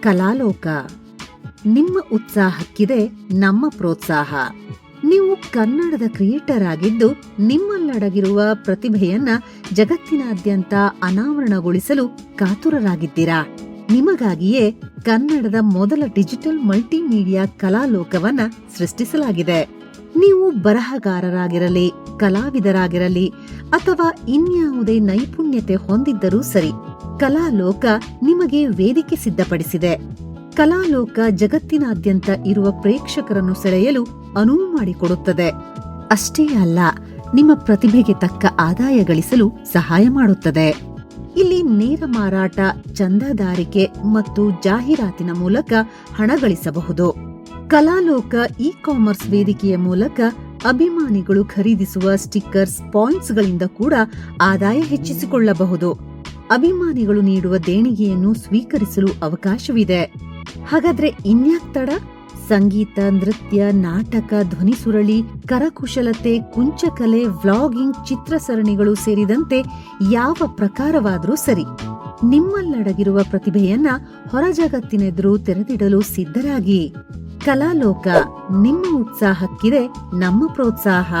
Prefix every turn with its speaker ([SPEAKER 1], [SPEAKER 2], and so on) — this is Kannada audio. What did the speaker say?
[SPEAKER 1] ಕಲಾಲೋಕ. ನಿಮ್ಮ ಉತ್ಸಾಹಕ್ಕಿದೆ ನಮ್ಮ ಪ್ರೋತ್ಸಾಹ. ನೀವು ಕನ್ನಡದ ಕ್ರಿಯೇಟರ್ ಆಗಿದ್ದು ನಿಮ್ಮಲ್ಲಡಗಿರುವ ಪ್ರತಿಭೆಯನ್ನ ಜಗತ್ತಿನಾದ್ಯಂತ ಅನಾವರಣಗೊಳಿಸಲು ಕಾತುರರಾಗಿದ್ದೀರಾ? ನಿಮಗಾಗಿಯೇ ಕನ್ನಡದ ಮೊದಲ ಡಿಜಿಟಲ್ ಮಲ್ಟಿಮೀಡಿಯಾ ಕಲಾಲೋಕವನ್ನ ಸೃಷ್ಟಿಸಲಾಗಿದೆ. ನೀವು ಬರಹಗಾರರಾಗಿರಲಿ, ಕಲಾವಿದರಾಗಿರಲಿ ಅಥವಾ ಇನ್ಯಾವುದೇ ನೈಪುಣ್ಯತೆ ಹೊಂದಿದ್ದರೂ ಸರಿ ಕಲಾಲೋಕ ನಿಮಗೆ ವೇದಿಕೆ ಸಿದ್ಧಪಡಿಸಿದೆ. ಕಲಾಲೋಕ ಜಗತ್ತಿನಾದ್ಯಂತ ಇರುವ ಪ್ರೇಕ್ಷಕರನ್ನು ಸೆಳೆಯಲು ಅನುವು ಮಾಡಿಕೊಡುತ್ತದೆ. ಅಷ್ಟೇ ಅಲ್ಲ, ನಿಮ್ಮ ಪ್ರತಿಭೆಗೆ ತಕ್ಕ ಆದಾಯ ಗಳಿಸಲು ಸಹಾಯ ಮಾಡುತ್ತದೆ. ಇಲ್ಲಿ ನೇರ ಮಾರಾಟ, ಚಂದಾದಾರಿಕೆ ಮತ್ತು ಜಾಹೀರಾತಿನ ಮೂಲಕ ಹಣ ಗಳಿಸಬಹುದು. ಕಲಾಲೋಕ ಇ ಕಾಮರ್ಸ್ ವೇದಿಕೆಯ ಮೂಲಕ ಅಭಿಮಾನಿಗಳು ಖರೀದಿಸುವ ಸ್ಟಿಕ್ಕರ್ಸ್, ಪಾಯಿಂಟ್ಸ್ಗಳಿಂದ ಕೂಡ ಆದಾಯ ಹೆಚ್ಚಿಸಿಕೊಳ್ಳಬಹುದು. ಅಭಿಮಾನಿಗಳು ನೀಡುವ ದೇಣಿಗೆಯನ್ನು ಸ್ವೀಕರಿಸಲು ಅವಕಾಶವಿದೆ. ಹಾಗಾದ್ರೆ ಇನ್ಯಾಕ್ ತಡ? ಸಂಗೀತ, ನೃತ್ಯ, ನಾಟಕ, ಧ್ವನಿ ಸುರಳಿ, ಕರಕುಶಲತೆ, ಕುಂಚಕಲೆ, ವ್ಲಾಗಿಂಗ್, ಚಿತ್ರಸರಣಿಗಳು ಸೇರಿದಂತೆ ಯಾವ ಪ್ರಕಾರವಾದರೂ ಸರಿ. ನಿಮ್ಮಲ್ಲಡಗಿರುವ ಪ್ರತಿಭೆಯನ್ನ ಹೊರ ಜಗತ್ತಿನೆದುರು ತೆರೆದಿಡಲು ಸಿದ್ಧರಾಗಿ. ಕಲಾಲೋಕ ನಿಮ್ಮ ಉತ್ಸಾಹಕ್ಕಿದೆ, ನಮ್ಮ ಪ್ರೋತ್ಸಾಹ.